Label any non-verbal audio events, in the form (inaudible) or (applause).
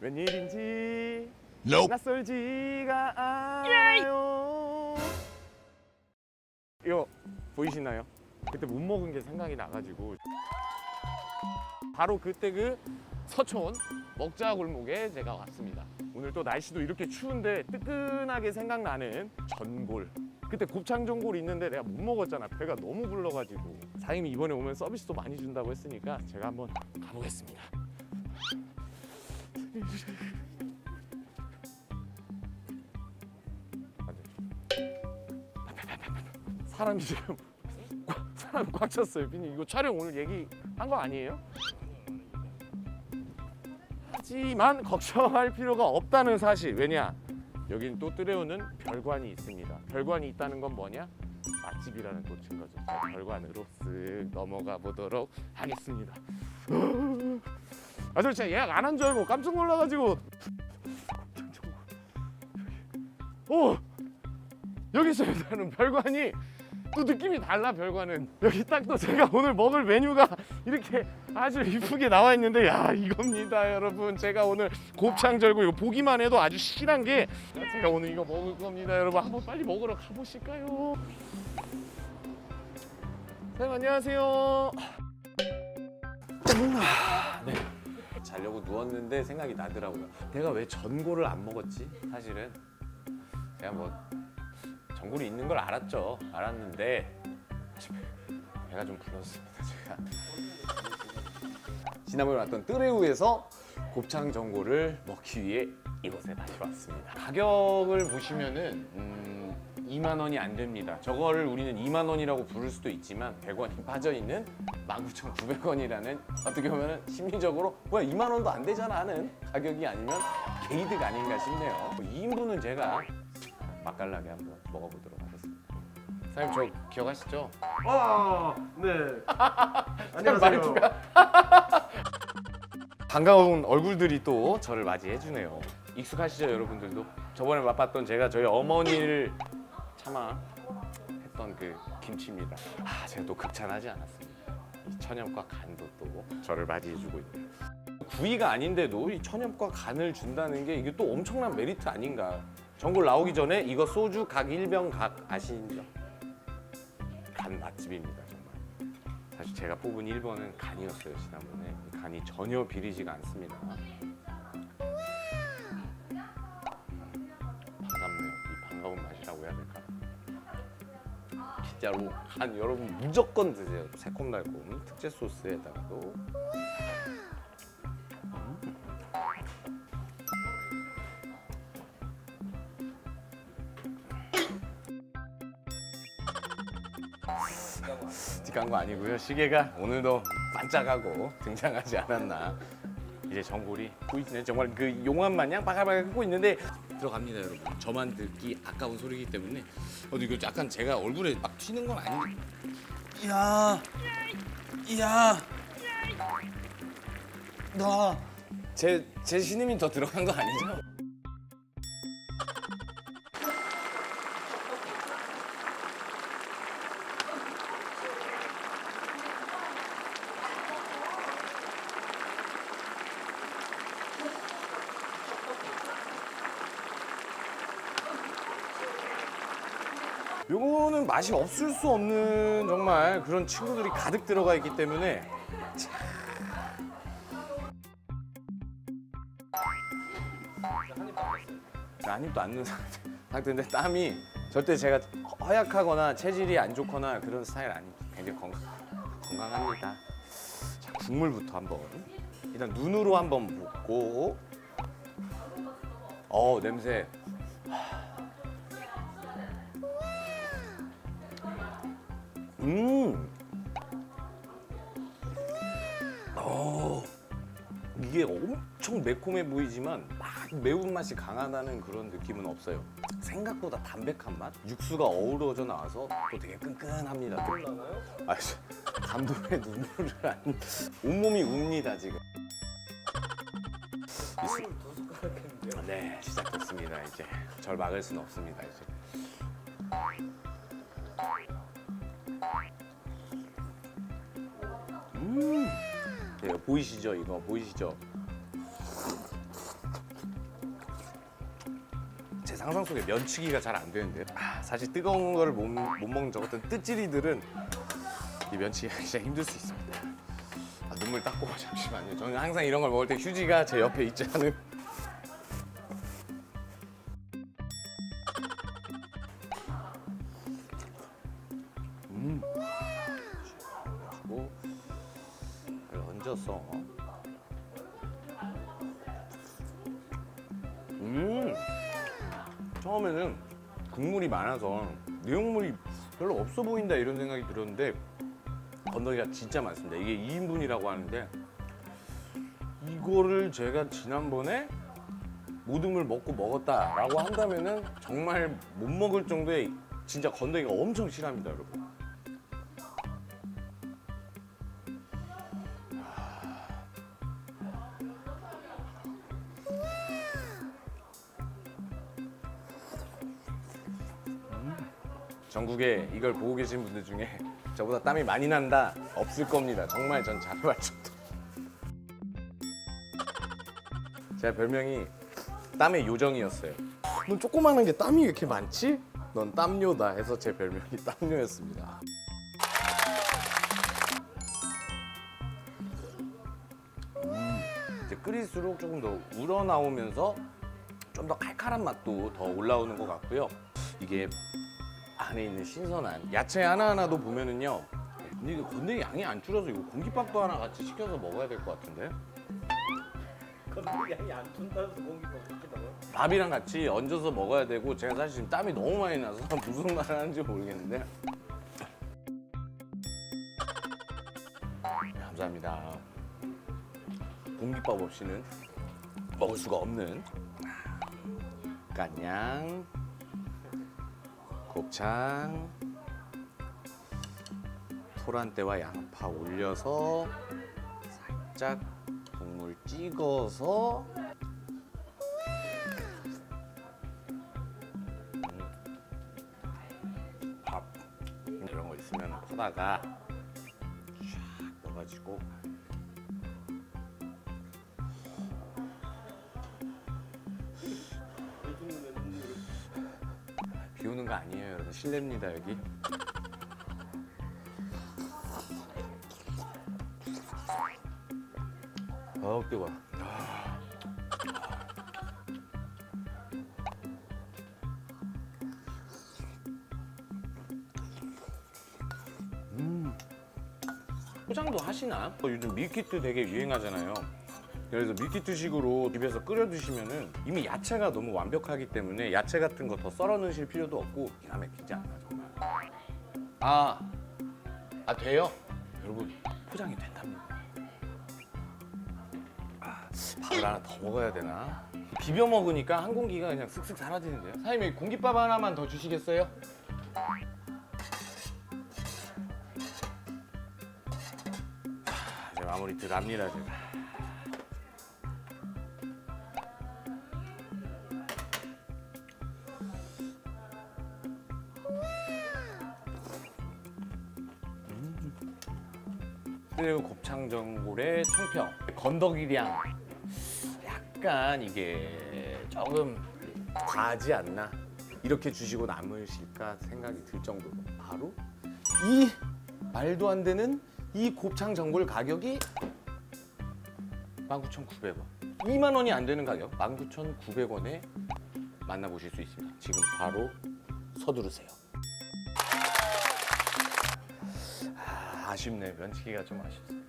웬일인지 Nope. 낯설지가 않아요. 이거 보이시나요? 그때 못 먹은 게 생각이 나가지고 바로 그때 그 서촌 먹자 골목에 제가 왔습니다. 오늘 또 날씨도 이렇게 추운데 뜨끈하게 생각나는 전골. 그때 곱창 전골 있는데 내가 못 먹었잖아. 배가 너무 불러가지고 사장님이 이번에 오면 서비스도 많이 준다고 했으니까 제가 한번 가보겠습니다. 사람이 지금 (laughs) 꽉- 사람 꽉 찼어요. 비님 이거 촬영 오늘 얘기한 거 아니에요? 하지만 걱정할 필요가 없다는 사실. 왜냐? 여긴 또 뜨레오는 별관이 있습니다. 별관이 있다는 건 뭐냐? 맛집이라는 또 증거죠. 자, 별관으로 쓱 넘어가 보도록 하겠습니다. 아, 저 진짜 예약 안 한 줄 알고 깜짝 놀라가지고. 오, 여기 있어요. 나는 별관이 또 느낌이 달라 별관은 여기 딱 또 제가 오늘 먹을 메뉴가 이렇게 아주 이쁘게 나와 있는데 야 이겁니다 여러분. 제가 오늘 곱창 절고 이거 보기만 해도 아주 실한 게 제가 오늘 이거 먹을 겁니다 여러분. 한번 빨리 먹으러 가보실까요? 사장님 안녕하세요. 네. 자려고 누웠는데 생각이 나더라고요. 내가 왜 전골을 안 먹었지 사실은? 제가 뭐 전골이 있는 걸 알았죠. 알았는데 사실 배가 좀 불렀습니다. 제가 (laughs) 지난번에 왔던 뜨레우에서 곱창 전골을 먹기 위해 이곳에 다시 왔습니다. 가격을 보시면은 음, 2만 원이 안 됩니다. 저거를 우리는 2만 원이라고 부를 수도 있지만 100원이 빠져 있는 19,900원이라는 어떻게 보면은 심리적으로 뭐야 2만 원도 안 되잖아 하는 가격이 아니면 게이드가 아닌가 싶네요. 2인분은 제가 맛깔나게 한번 먹어보도록 하겠습니다. 사장님 저 기억하시죠? 아, 네. (laughs) 안녕하세요. (laughs) 반가운 얼굴들이 또 저를 맞이해 주네요. 익숙하시죠 여러분들도? 저번에 맛봤던 제가 저희 어머니를 참아 했던 그 김치입니다. 아 제가 또 극찬하지 않았습니다. 이 천엽과 간도 또 저를 맞이해 주고 있네요. 구이가 아닌데도 이 천엽과 간을 준다는 게 이게 또 엄청난 메리트 아닌가. 전골 나오기 전에 이거 소주 각 1병 각 아시죠? 간 맛집입니다 정말. 사실 제가 뽑은 1번은 간이었어요 지난번에. 간이 전혀 비리지가 않습니다. 반갑네요. 이 반가운 맛이라고 해야 될까? 진짜로 간 여러분 무조건 드세요. 새콤달콤. 특제 소스에다가도 직한 거 아니고요. 시계가 오늘도 반짝하고 등장하지 않았나. 이제 전골이 보이시네. 정말 그 용암 마냥 바글바글 끓고 있는데 들어갑니다, 여러분. 저만 듣기 아까운 소리이기 때문에. 어, 이거 약간 제가 얼굴에 막 튀는 건 아니. 이야, 이야. 나 제 제 신음이 더 들어간 거 아니죠? 요거는 맛이 없을 수 없는 정말 그런 친구들이 가득 들어가 있기 때문에 참. 한 입도 안 넣는 상태- 상태인데 땀이 절대 제가 허약하거나 체질이 안 좋거나 그런 스타일 아닙니다. 굉장히 건강, 건강합니다. 자, 국물부터 한번 일단 눈으로 한번 붓고 어 냄새 음. 어. 이게 엄청 매콤해 보이지만 막 매운맛이 강하다는 그런 느낌은 없어요. 생각보다 담백한 맛? 육수가 어우러져 나와서 또 되게 끈끈합니다. 나나요? 아, 감동의 눈물을 안. (laughs) 온몸이 웁니다, 지금. 물두 숟가락 했는데요. 네, 시작됐습니다. 이제 절 막을 수는 없습니다. 이제. 음. 예, 보이시죠 이거 보이시죠? 제 상상 속에 면치기가 잘 안 되는데 아, 사실 뜨거운 걸 못 먹는 저 같은 뜨찌리들은 이 면치기가 진짜 힘들 수 있습니다. 아, 눈물 닦고 잠시만요. 저는 항상 이런 걸 먹을 때 휴지가 제 옆에 있지 않은 음. 처음에는 국물이 많아서 내용물이 별로 없어 보인다 이런 생각이 들었는데 건더기가 진짜 많습니다. 이게 2인분이라고 하는데 이거를 제가 지난번에 걸 먹고 먹었다라고 한다면은 정말 못 먹을 정도의 진짜 건더기가 엄청 실합니다 여러분 전국에 이걸 보고 계신 분들 중에 (laughs) 저보다 땀이 많이 난다 없을 겁니다. 정말 전 자부할 정도. 제 별명이 땀의 요정이었어요. 넌 조그마한 게 땀이 왜 이렇게 많지? 넌 땀요다 해서 제 별명이 (laughs) 땀요였습니다. 음, 이제 끓일수록 조금 더 우러나오면서 좀 더 칼칼한 맛도 더 올라오는 것 같고요. 이게 안에 있는 신선한 야채 하나하나도 보면은요. 근데 이거 건더기 양이 안 줄어서 이거 공깃밥도 하나 같이 시켜서 먹어야 될 것 같은데? 건더기 양이 안 둔다면서 공기밥 시키다고요? 밥이랑 같이 얹어서 먹어야 되고 제가 사실 지금 땀이 너무 많이 나서 (laughs) 무슨 말을 하는지 모르겠는데 네, 감사합니다 공깃밥 없이는 먹을 수가 없는 깐양 곱창 토란대와 양파 올려서 살짝 국물 찍어서 밥 이런 거 있으면 퍼다가 샥 넣어가지고 거 아니에요 여러분 실내입니다 여기 아우 뜨거워 음. 포장도 하시나? 어, 요즘 밀키트 되게 유행하잖아요. 그래서 밀키트식으로 집에서 끓여 드시면은 이미 야채가 너무 완벽하기 때문에 야채 같은 거 더 썰어 넣으실 필요도 없고 기가 막히지 않나 정말. 아, 아 돼요? 여러분 포장이 된답니다. 아, 밥을 하나 더 먹어야 되나? 비벼 먹으니까 한 공기가 그냥 쓱쓱 사라지는데요. 사장님 공깃밥 하나만 더 주시겠어요? 자, 이제 마무리 들어갑니다 제가. 그리고 곱창전골의 총평. 건더기량. 약간 이게 조금 과하지 않나? 이렇게 주시고 남으실까 생각이 들 정도로 바로 이 말도 안 되는 이 곱창 전골 가격이 19,900원. 2만 원이 안 되는 가격. 19,900원에 만나보실 수 있습니다. 지금 바로 서두르세요 아, 아쉽네 면치기가 좀 아쉽습니다